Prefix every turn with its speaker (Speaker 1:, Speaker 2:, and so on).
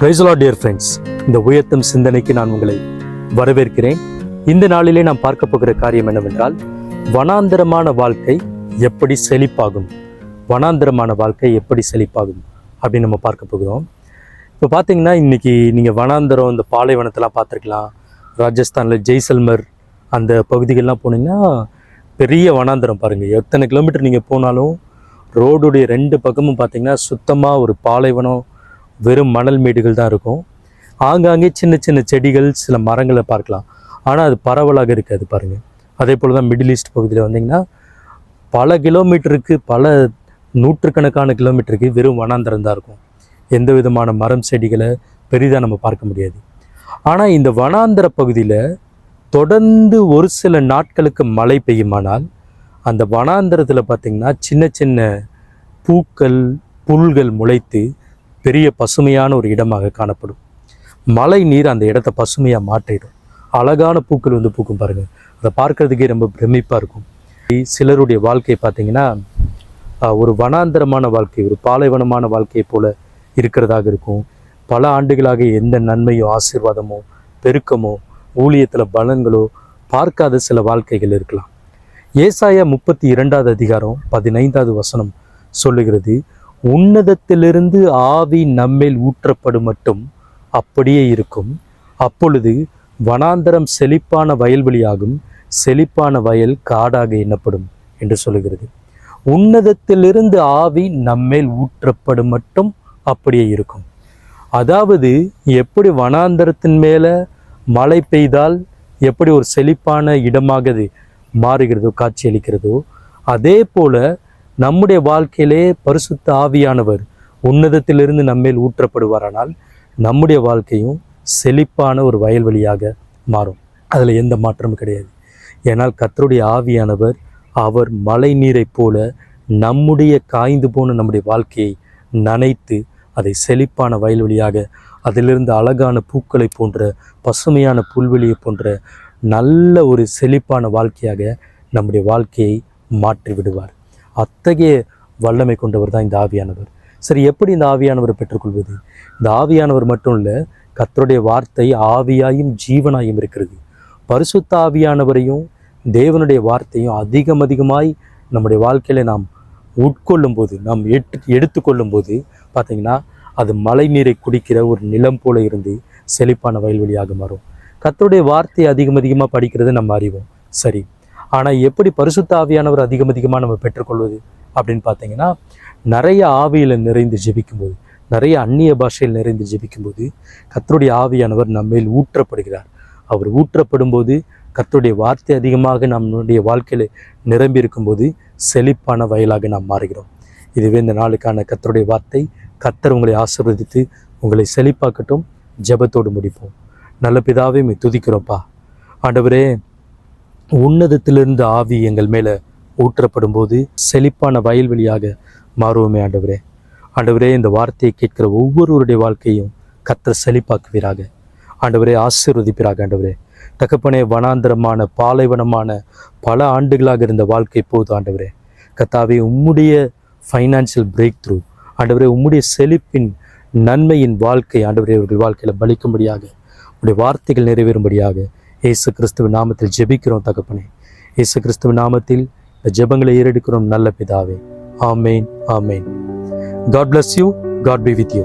Speaker 1: பிரைஸ்லா dear friends இந்த உயர்த்தும் சிந்தனைக்கு நான் உங்களை வரவேற்கிறேன். இந்த நாளிலே நாம் பார்க்க போகிற காரியம் என்னவென்றால் வனாந்திரமான வாழ்க்கை எப்படி செழிப்பாகும்? வனாந்திரமான வாழ்க்கை எப்படி செழிப்பாகும்? அப்படின்னு நம்ம பார்க்க போகிறோம். இப்போ பார்த்தீங்கன்னா இன்றைக்கி நீங்கள் வனாந்திரம் இந்த பாலைவனத்தெல்லாம் பார்த்துருக்கலாம். ராஜஸ்தானில் ஜெய்சல்மர் அந்த பகுதிகள்லாம் போனீங்கன்னா பெரிய வனாந்திரம் பாருங்கள் எத்தனை கிலோமீட்டர் நீங்கள் போனாலும் ரோடுடைய ரெண்டு பக்கமும் பார்த்தீங்கன்னா சுத்தமாக ஒரு பாலைவனம் வெறும் மணல் மேடுகள் தான் இருக்கும். ஆங்காங்கே சின்ன சின்ன செடிகள் சில மரங்களை பார்க்கலாம். ஆனால் அது பரவலாக இருக்காது பாருங்கள் அதே போல் தான் மிடில் ஈஸ்ட் பகுதியில் வந்தீங்கன்னா பல கிலோமீட்டருக்கு பல நூற்றுக்கணக்கான கிலோமீட்டருக்கு வெறும் வனாந்தரம் தான் இருக்கும். எந்த விதமான மரம் செடிகளை பெரிதாக நம்ம பார்க்க முடியாது. ஆனால் இந்த வனாந்தர பகுதியில் தொடர்ந்து ஒரு சில நாட்களுக்கு மழை பெய்யுமானால் அந்த வனாந்தரத்தில் பார்த்திங்கன்னா சின்ன சின்ன பூக்கள் புல்கள் முளைத்து பெரிய பசுமையான ஒரு இடமாக காணப்படும். மழை நீர் அந்த இடத்த பசுமையாக மாற்றிடும். அழகான பூக்கள் வந்து பூக்கும் பாருங்கள் அதை பார்க்கறதுக்கே ரொம்ப பிரமிப்பாக இருக்கும். சிலருடைய வாழ்க்கை பார்த்தீங்கன்னா ஒரு வனாந்தரமான வாழ்க்கை ஒரு பாலைவனமான வாழ்க்கையை போல இருக்கிறதாக இருக்கும். பல ஆண்டுகளாக எந்த நன்மையோ ஆசீர்வாதமோ பெருக்கமோ ஊழியத்தில் பலன்களோ பார்க்காத சில வாழ்க்கைகள் இருக்கலாம். ஏசாயா முப்பத்தி இரண்டாவது அதிகாரம் பதினைந்தாவது வசனம் சொல்லுகிறது உன்னதத்திலிருந்து ஆவி நம்மேல் ஊற்றப்படும் மட்டும் அப்படியே இருக்கும். அப்பொழுது வனாந்தரம் செழிப்பான வயல்வெளியாகும் செழிப்பான வயல் காடாக எண்ணப்படும் என்று சொல்லுகிறது. உன்னதத்திலிருந்து ஆவி நம்மேல் ஊற்றப்படும் மட்டும் அப்படியே இருக்கும். அதாவது எப்படி வனாந்தரத்தின் மேலே மழை பெய்தால் எப்படி ஒரு செழிப்பான இடமாக அது மாறுகிறதோ காட்சியளிக்கிறதோ அதே போல நம்முடைய வாழ்க்கையிலே பரிசுத்த ஆவியானவர் உன்னதத்திலிருந்து நம்மேல் ஊற்றப்படுவாரானால் நம்முடைய வாழ்க்கையும் செழிப்பான ஒரு வயல்வெளியாக மாறும். அதில் எந்த மாற்றமும் கிடையாது. ஏனால் கத்தருடைய ஆவியானவர் அவர் மழை நீரைப் போல நம்முடைய காய்ந்து போன நம்முடைய வாழ்க்கையை நனைத்து அதை செழிப்பான வயல்வெளியாக அதிலிருந்து அழகான பூக்களை போன்ற பசுமையான புல்வெளியை போன்ற நல்ல ஒரு செழிப்பான வாழ்க்கையாக நம்முடைய வாழ்க்கையை மாற்றி விடுவார் அத்தகைய வல்லமை கொண்டவர் தான் இந்த ஆவியானவர். சரி எப்படி இந்த ஆவியானவரை பெற்றுக்கொள்வது? இந்த ஆவியானவர் மட்டும் இல்லை கத்தருடைய வார்த்தை ஆவியாயும் ஜீவனாயும் இருக்கிறது. பரிசுத்த ஆவியானவரையும் தேவனுடைய வார்த்தையும் அதிகம் அதிகமாய் நம்முடைய வாழ்க்கையில நாம் உட்கொள்ளும் போது நாம் எட்டு எடுத்துக்கொள்ளும் போது பார்த்திங்கன்னா அது மழை நீரை குடிக்கிற ஒரு நிலம் போல இருந்து செழிப்பான வயல்வெளியாக மாறும். கத்தருடைய வார்த்தையை அதிகம் அதிகமாக படிக்கிறது நம்ம அறிவோம். சரி ஆனால் எப்படி பரிசுத்த ஆவியானவர் அதிகம் அதிகமாக நம்ம பெற்றுக்கொள்வது அப்படின்னு பார்த்தீங்கன்னா நிறைய ஆவியில் நிறைந்து ஜெபிக்கும்போது நிறைய அந்நிய பாஷையில் நிறைந்து ஜெபிக்கும்போது கத்தருடைய ஆவியானவர் நம்மேல் ஊற்றப்படுகிறார். அவர் ஊற்றப்படும் போது கத்தருடைய வார்த்தை அதிகமாக நம்மளுடைய வாழ்க்கையில் நிரம்பி இருக்கும்போது செழிப்பான வயலாக நாம் மாறுகிறோம். இதுவே இந்த நாளுக்கான கத்தருடைய வார்த்தை. கத்தர் உங்களை ஆசிர்வதித்து உங்களை செழிப்பாக்கட்டும் ஜெபத்தோடு முடிப்போம். நல்ல பிதாவே துதிக்கிறோம்ப்பா. ஆண்டவரே உன்னதத்திலிருந்து ஆவி எங்கள் மேலே ஊற்றப்படும் போது செழிப்பான வயல்வெளியாக மாறுவோமே ஆண்டவரே. ஆண்டவரே இந்த வார்த்தையை கேட்கிற ஒவ்வொருவருடைய வாழ்க்கையும் கத்த செழிப்பாக்குவீராக. ஆண்டவரே ஆசீர்வதிப்பீராக ஆண்டவரே. தகப்பனே வனாந்தரமான பாலைவனமான பல ஆண்டுகளாக இருந்த வாழ்க்கை போது ஆண்டவரே. கத்தாவே உம்முடைய ஃபைனான்சியல் பிரேக் த்ரூ ஆண்டவரே உம்முடைய செழிப்பின் நன்மையின் வாழ்க்கை ஆண்டவரே அவர்கள் வாழ்க்கையில் பலிக்கும்படியாக உடைய வார்த்தைகள் நிறைவேறும்படியாக இயேசு கிறிஸ்துவ நாமத்தில் ஜெபிக்கிறோம் தகப்பனே. இயேசு கிறிஸ்துவ நாமத்தில் இந்த ஜெபங்களை ஏறெடுக்கிறோம் நல்ல பிதாவே. ஆமேன் ஆமேன். God bless you God be with you